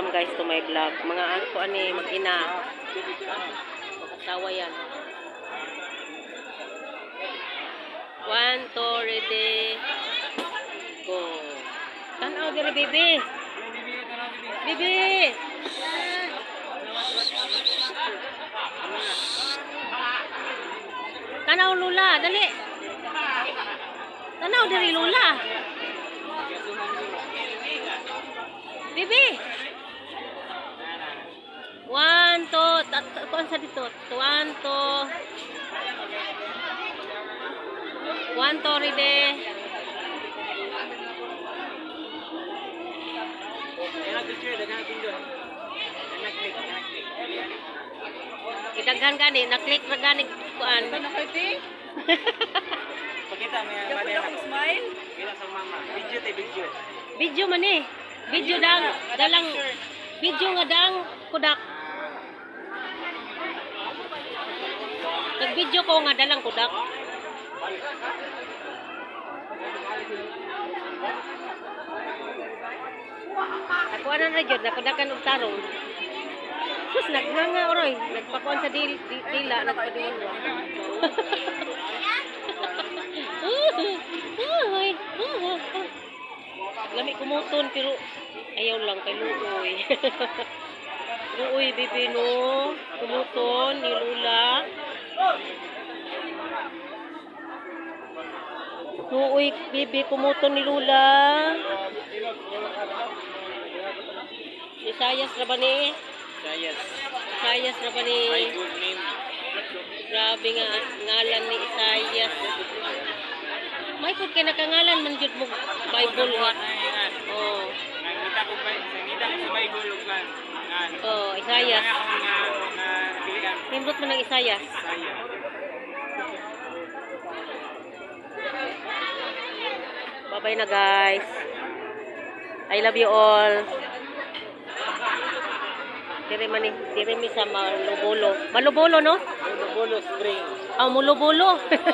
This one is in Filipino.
welcome guys to my vlog. Mga ano ko ani mag-ina. Asawa yan. One, two, ready, go. Tanaw diri, baby. Baby! Tanaw, Lula. Dali. Tanaw diri, Lula. Bibi! Tat- kuan sa dito? One, two. One, two, ride. Idaghan gani, na-click ra gani kuan. Pakita mo yan, mali na. smile. Kita sa mama. Video tayo, video. Video man eh. Video dang dalang video nga dang kudak. Nag-video ko nga dalang kudak. Ako ana na jud nakudakan og tarong. Sus naghanga oroy, nagpakuan sa dil, di- dila nagpadiwa. Uy, Lami kumuton pero ayaw lang kay Luoy. Luoy bibi no, kumuton ni Lula. Luoy bibi kumuton ni Lula. Isayas ra ba ni? Sayas. Isayas ra ba ni? Grabe nga ngalan ni Isayas. May pud kay nakangalan man jud mo Bible nga. Oh, nakita ko sa ug kan. Ngan. oh, Isayas. Ako nga man ng Isayas. Sayas. Bye-bye na guys. I love you all. Dire man ni, dire mi sa Malubolo. Malubolo no? Bolo Spring. Ah, Mulubolo.